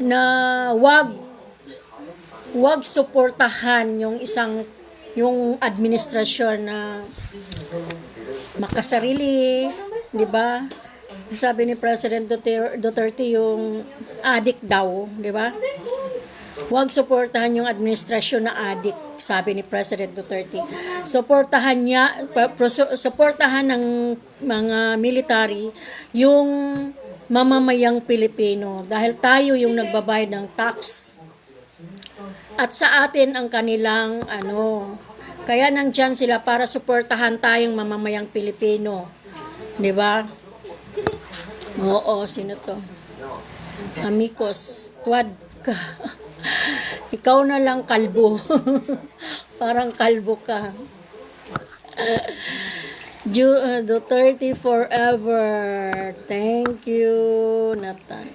na wag wag suportahan yung isang yung administrasyon na makasarili, 'di ba? Sabi ni President Duter- Duterte yung addict daw, 'di ba? Huwag suportahan yung administrasyon na addict, sabi ni President Duterte. Suportahan niya, suportahan ng mga military yung mamamayang Pilipino dahil tayo yung nagbabayad ng tax. At sa atin ang kanilang ano, kaya nandyan sila para suportahan tayong mamamayang Pilipino. 'Di ba? Oo, sino to? Amigos, tuwad ka. Ikaw na lang kalbo. Parang kalbo ka. Ju- Duterte forever. Thank you, Nathan.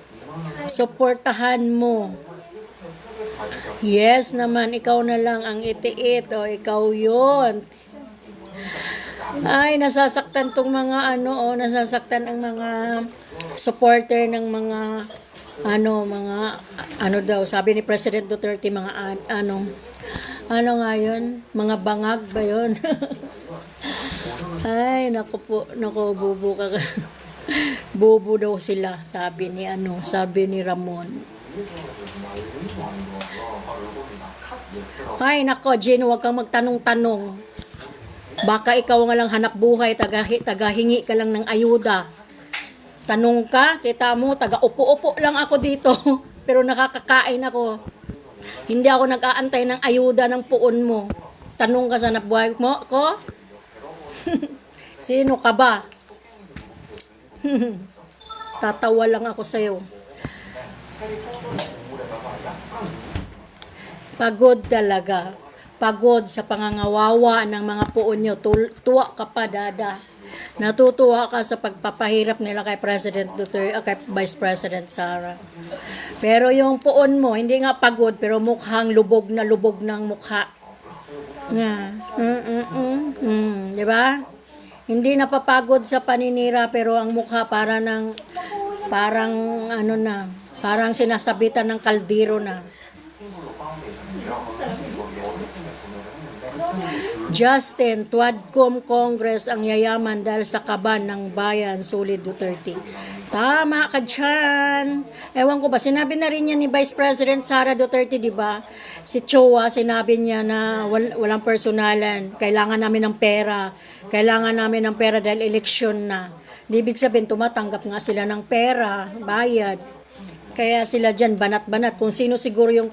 Suportahan mo. Yes naman, ikaw na lang ang itiit. O, ikaw yon. Ay, nasasaktan tong mga ano, oh, nasasaktan ang mga supporter ng mga ano, mga ano daw, sabi ni President Duterte, mga an- ano, ano nga yun? Mga bangag ba yun? Ay, naku po, naku, bubo ka. Bobo daw sila, sabi ni ano, sabi ni Ramon. Ay, nako, Jen, huwag kang magtanong-tanong. Baka ikaw nga lang hanap buhay, taga, tagahingi ka lang ng ayuda. Tanong ka, kita mo, taga-upo-upo lang ako dito. Pero nakakakain ako. Hindi ako nag-aantay ng ayuda ng puon mo. Tanong ka sa hanap buhay mo, ko? Sino ka ba? Tatawa lang ako sa'yo. Pagod talaga. Pagod sa pangangawawa ng mga puon nyo. Tuwa ka pa, dada. Natutuwa ka sa pagpapahirap nila kay President Duterte, ah, kay Vice President Sara. Pero yung puon mo, hindi nga pagod, pero mukhang lubog na lubog ng mukha. Nga. Mm, mm, mm. Di ba? Hindi napapagod sa paninira, pero ang mukha para ng, parang ano na, parang sinasabitan ng kaldero na. Justin, Tuadcom Congress ang yayaman dahil sa kaban ng bayan, Solid Duterte. Tama ka dyan. Ewan ko ba, sinabi na rin niya ni Vice President Sara Duterte, di ba? Si Choa, sinabi niya na wal- walang personalan. Kailangan namin ng pera. Kailangan namin ng pera dahil eleksyon na. Di ibig sabihin, tumatanggap nga sila ng pera, bayad. Kaya sila dyan, banat-banat. Kung sino siguro yung